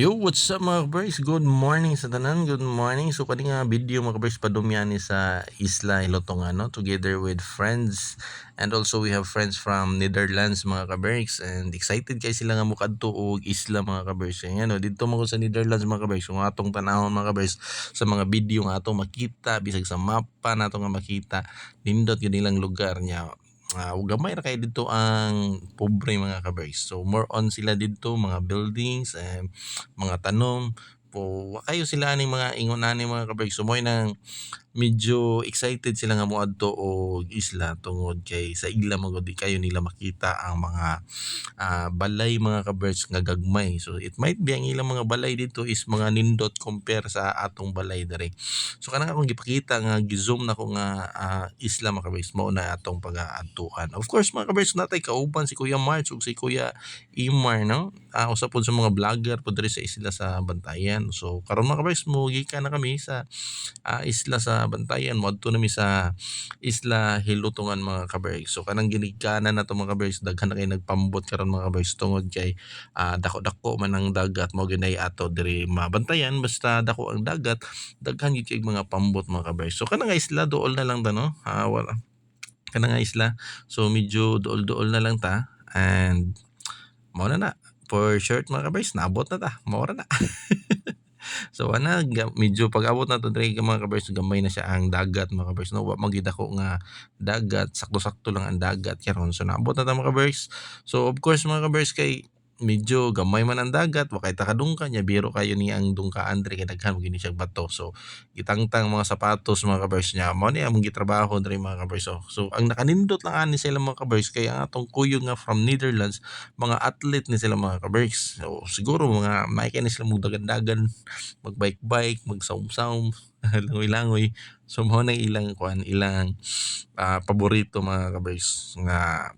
Yo, what's up mga kabers? Good morning sa tanan. Good morning. So kani nga video mga kabers padumyan ni sa Isla Ilotongano together with friends and also we have friends from Netherlands mga kabers and excited kay sila nga mukadto og isla mga kabers. Ayan no, dito mo sa Netherlands mga kabers. Kung atong tanahon mga kabers sa mga video nga atong makita bisag sa mapa nato nga makita nindot yun nilang lugar niya uh, gamay ra kay dito ang pobre mga kabers. So more on sila dito mga buildings and mga tanom po wa kayo sila aning mga ingon ani mga kabers. So mo nang medyo excited sila nga moadto og isla tungod kay sa igla magud di kayo nila makita ang mga ah, balay mga kabers nga gagmay. So it might be ang ilang mga balay dito is mga nindot compare sa atong balay dere. So kanang akong gipakita nga gi-zoom na ko nga ah, isla mga kabers mao na atong pag-aadtuan. Of course mga kabers natay kauban si Kuya March ug si Kuya Imar no. Ah, usa sa mga vlogger pod diri sa isla sa Bantayan. So karon mga kabers mo na kami sa ah, isla sa Bantayan moadto nami sa Isla Hilutungan mga kabers. So kanang ginikanan na to mga kabers daghan na kay nagpambot karon mga kabers tungod kay ah, dako-dako man ang dagat mo ginay ato diri mabantayan basta dako ang dagat daghan gyud kay mga pambot mga kabers. So kanang isla dool na lang ta no. Ah, wala kanang isla. So medyo dool-dool na lang ta and mao na na for short mga kabers naabot na ta mao ra na. So ana medyo pag abot na to diri mga kabers gamay na siya ang dagat mga kabers no wa magid ako nga dagat sakto-sakto lang ang dagat karon. So naabot na ta mga kabers so of course mga kabers kay medyo gamay man ang dagat wa kay takadungkan niya biro kayo ni ang dungkaan diri kay daghan mo gini siya bato so gitangtang mga sapatos mga kabers niya mao ni among gitrabaho diri mga kabers so, so ang nakanindot lang ani sila mga kabers kay ang atong kuyo nga from Netherlands mga athlete ni sila mga kabers so siguro mga maikay ni sila mong dagan-dagan magbike-bike, magsawm-sawm, langoy-langoy. So mao na ilang kuan, ilang ah, paborito mga kabers nga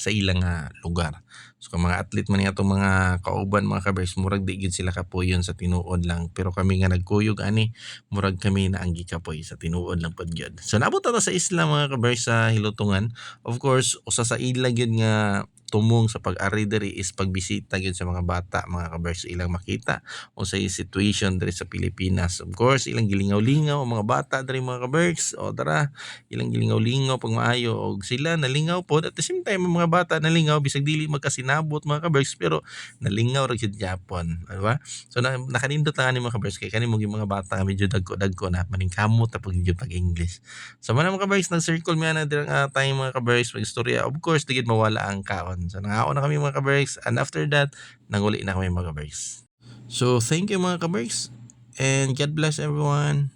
sa ilang nga lugar. So kung mga athlete man atong mga kauban mga kabers, murag di gid sila kapuyon sa tinuod lang. Pero kami nga nagkuyog ani, murag kami na ang gikapoy sa tinuod lang pod gyud. So naabot na ta sa isla mga kabers sa Hilutungan. Of course, usa sa ila gyud nga tumong sa pag-ari diri is pagbisita gyud sa mga bata mga kabers ilang makita unsay situation diri sa Pilipinas. Of course, ilang gilingaw-lingaw ang mga bata diri mga kabers. O tara, ilang gilingaw-lingaw pag maayo og sila nalingaw pod at the same time ang mga bata nalingaw bisag dili magkasinabot mga kabers pero nalingaw ra gyud gyapon, di ba? So na, nakanindot lang ani mga kabers kay kani mo mga bata medyo dagko-dagko na maningkamot ta pag pag English. So man mga kabers nag-circle mi ana diri nga time mga kabers magistorya. Of course, digid mawala ang kaon. So nangaon na kami mga kabers and after that nanguli na kami mga kabers. So thank you mga kabers and God bless everyone.